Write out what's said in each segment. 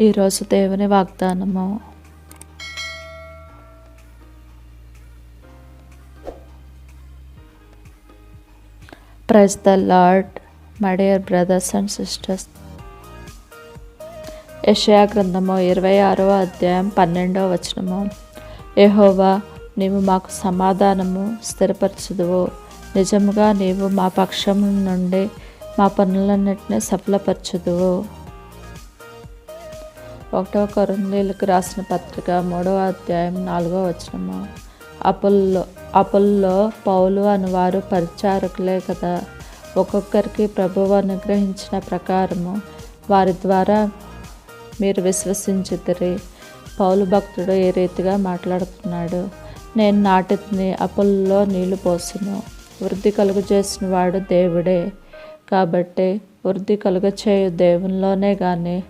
ఈరోజు దేవుని వాగ్దానము. Praise the Lord my dear brothers and sisters యషయా గ్రంథము ఇరవై ఆరవ అధ్యాయం పన్నెండవ వచనము. ఏహోవా నీవు మాకు సమాధానము స్థిరపరచుదువు. నిజముగా నీవు మా పక్షం నుండి మా పనులన్నింటినీ సఫలపరచుదువు. ఒకటవ కొరందీలకు రాసిన పత్రిక మూడవ అధ్యాయం నాలుగవ వచనము. అపుల్లో అపుల్లో పౌలు అనువారు పరిచారకులే కదా. ఒక్కొక్కరికి ప్రభువు అనుగ్రహించిన ప్రకారము వారి ద్వారా మీరు విశ్వసించుతరి. పౌలు భక్తుడు ఏ రీతిగా మాట్లాడుతున్నాడు? నేను నాటిని అప్పుల్లో నీళ్ళు పోసును. వృద్ధి కలుగు చేసిన వాడు దేవుడే. కాబట్టి వృద్ధి కలుగ చేయు దేవునిలోనే కానీ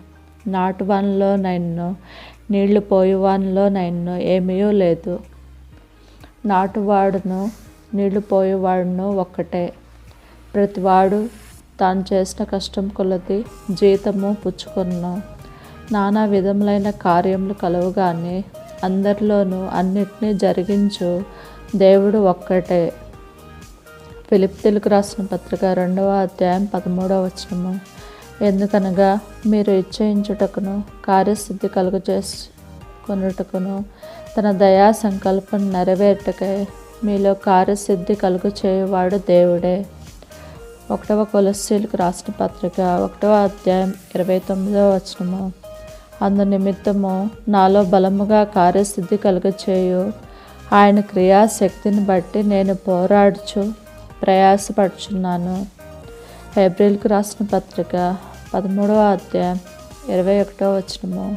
నాటువానిలోనైనను నీళ్ళు పోయేవానిలోనైనను ఏమీ లేదు. నాటువాడును నీళ్ళు పోయేవాడును ఒక్కటే. ప్రతివాడు తాను చేసిన కష్టం కొలది జీతము పుచ్చుకున్నాం నానా విధములైన కార్యములు కలవుగానే అందరిలోనూ అన్నిటినీ జరిగించు దేవుడు ఒక్కటే. ఫిలిప్ తెలుగు రాసిన పత్రిక రెండవ అధ్యాయం పదమూడవ వచనము. ఎందుకనగా మీరు ఇచ్చయించుటకును కార్యసిద్ధి కలుగుచేసుకునుటకును తన దయా సంకల్పం నెరవేర్టకై మీలో కార్యసిద్ధి కలుగు చేయువాడు దేవుడే. ఒకటవ కొలస్సీలకు రాసిన పత్రిక ఒకటవ అధ్యాయం ఇరవై తొమ్మిదవ వచనము. అందు నిమిత్తము నాలో బలముగా కార్యసిద్ధి కలుగచేయు. ఆయన క్రియాశక్తిని బట్టి నేను పోరాడుచు ప్రయాసపడుచున్నాను. ఏప్రిల్కు రాసిన పత్రిక పదమూడవ అధ్యాయం ఇరవై ఒకటో వచనము.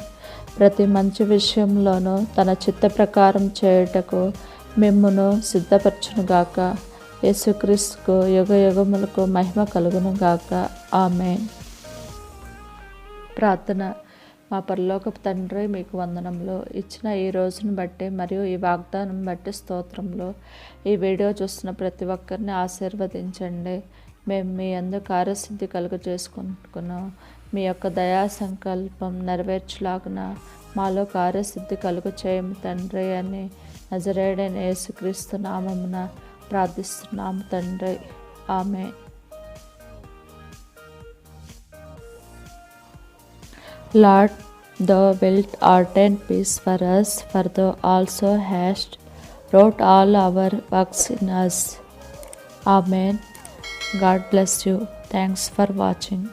ప్రతి మంచి విషయంలోనూ తన చిత్త ప్రకారం చేయుటకు మిమ్మును సిద్ధపరచునుగాక. యేసుక్రీస్తుకు యుగ యుగములకు మహిమ కలుగును గాక ఆమె ప్రార్థన. మా పరలోకపు తండ్రి మీకు వందనంలో ఇచ్చిన ఈ రోజును బట్టి మరియు ఈ వాగ్దానం బట్టి స్తోత్రంలో ఈ వీడియో చూస్తున్న ప్రతి ఒక్కరిని ఆశీర్వదించండి. మేము మీ అందు కార్యసిద్ధి కలుగ చేసుకుంటున్నాం మీ యొక్క దయా సంకల్పం నెరవేర్చులాగున మాలో కార్యసిద్ధి కలుగు చేయము తండ్రి అని నజరేడైన యేసుక్రీస్తు నామమున ప్రార్థిస్తున్నాము తండ్రి ఆమె Lord, thou wilt ordain peace for us, for thou also hast wrought all our works in us. Amen. God bless you. Thanks for watching.